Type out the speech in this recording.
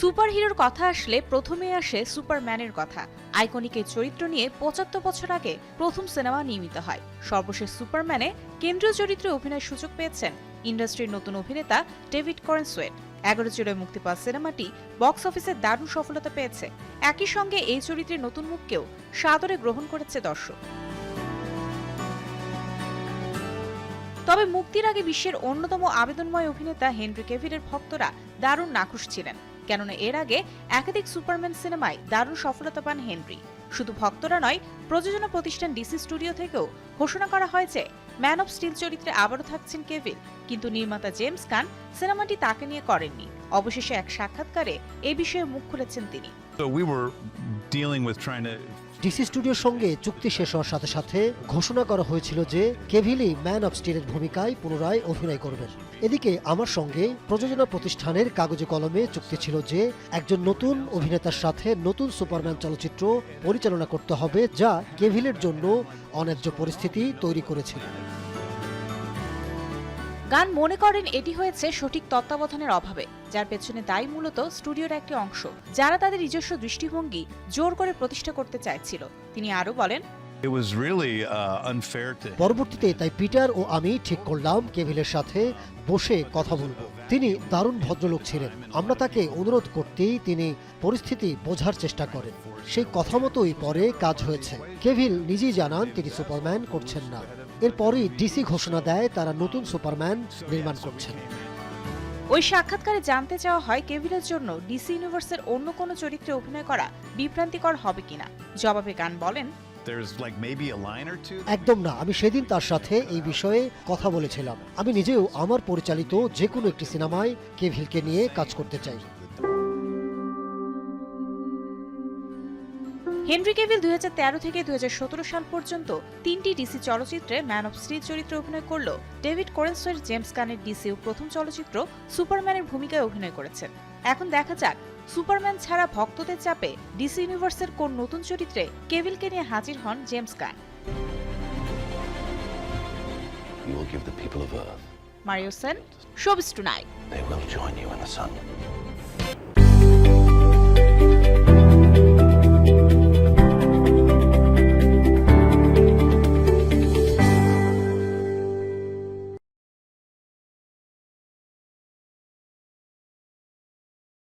Super হিরোর কথা আসলে প্রথমে আসে সুপারম্যানের কথা। আইকনিক এই চরিত্র নিয়ে পঁচাত্তর বছর আগে প্রথম সিনেমা নির্মিত হয়। সর্বশেষ সুপারম্যানে কেন্দ্রীয় চরিত্রে অভিনয়ের সুযোগ পেয়েছেন ইন্ডাস্ট্রির নতুন অভিনেতা ডেভিড করেনসোয়েট এগারো জুলাই মুক্তি পাওয়া সিনেমাটি বক্স অফিসে দারুণ সফলতা পেয়েছে। একই সঙ্গে এই চরিত্রের নতুন মুখকেও সাদরে গ্রহণ করেছে দর্শক। তবে মুক্তির আগে বিশ্বের অন্যতম আবেদনময় অভিনেতা হেনরি কেভিলের ভক্তরা দারুণ নাখুশ ছিলেন, কেননা এর আগে একাধিক সুপারম্যান সিনেমায় দারুণ সফলতা পান হেনরি। শুধু ভক্তরা নয়, প্রযোজনা প্রতিষ্ঠান ডিসি স্টুডিও থেকেও ঘোষণা করা হয়েছে ম্যান অফ স্টিল চরিত্রে আবারও থাকছেন কেভিল, কিন্তু নির্মাতা জেমস কান সিনেমাটি তাকে নিয়ে করেননি। অবশেষে এক সাক্ষাৎকারে এ বিষয়ে মুখ খুলেছেন তিনি। ডিসি স্টুডিওর সঙ্গে চুক্তি শেষ হওয়ার সাথে সাথে ঘোষণা করা হয়েছিল যে কেভিলি ম্যান অফ স্টিলের ভূমিকায় পুনরায় অভিনয় করবেন। এদিকে আমার সঙ্গে প্রযোজনা প্রতিষ্ঠানের কাগজে কলমে চুক্তি ছিল যে একজন নতুন অভিনেতার সাথে নতুন সুপারম্যান চলচ্চিত্র পরিচালনা করতে হবে যা কেভিলের জন্য অন্যায্য পরিস্থিতি তৈরি করেছিল। গান মনে করেন এটি হয়েছে সঠিক তত্ত্বাবধানের অভাবে যার পেছনে দায়ী মূলত স্টুডিওর একটি অংশ যারা তাদের নিজস্ব দৃষ্টিভঙ্গি জোর করে প্রতিষ্ঠা করতে চাইছিল। তিনি আরও বলেন uh, পরবর্তীতে তাই পিটার ও আমি ঠিক করলাম কেভিলের সাথে বসে কথা বলব। তিনি দারুণ ভদ্রলোক ছিলেন। আমরা তাকে অনুরোধ করতেই তিনি পরিস্থিতি বোঝার চেষ্টা করেন। সেই কথা মতোই পরে কাজ হয়েছে। কেভিল নিজেই জানান তিনি সুপারম্যান করছেন না। এরপরই ডিসি ঘোষণা দেয় তারা নতুন সুপারম্যান নির্মাণ করছেন। ওই সাক্ষাৎকারে জানতে চাওয়া হয় কেভিলের জন্য ডিসি ইউনিভার্সের অন্য কোনো চরিত্রে অভিনয় করা বিভ্রান্তিকর হবে কিনা। জবাবে গান বলেন একদম না আমি সেদিন তার সাথে এই বিষয়ে কথা বলেছিলাম। আমি নিজেও আমার পরিচালিত যে কোনো একটি সিনেমায় কেভিলকে নিয়ে কাজ করতে চাই। হেনরি কেভিল দু হাজার তেরো থেকে দু হাজার সতেরো সাল পর্যন্ত তিনটি ডিসি চলচ্চিত্রে ম্যান অফ স্টিল চরিত্রে অভিনয় করল ডেভিড কোরেন্সোয়ের জেমস গানের ডিসিউ প্রথম চলচ্চিত্র সুপারম্যানের ভূমিকায় অভিনয় করেছেন এখন দেখা যাক সুপারম্যান ছাড়া ভক্তদের চাপে ডিসি ইউনিভার্সের কোন নতুন চরিত্রে কেভিলকে নিয়ে হাজির হন James Gunn You will give the people of Earth. Mario Sen showbiz tonight They will join you in the sun.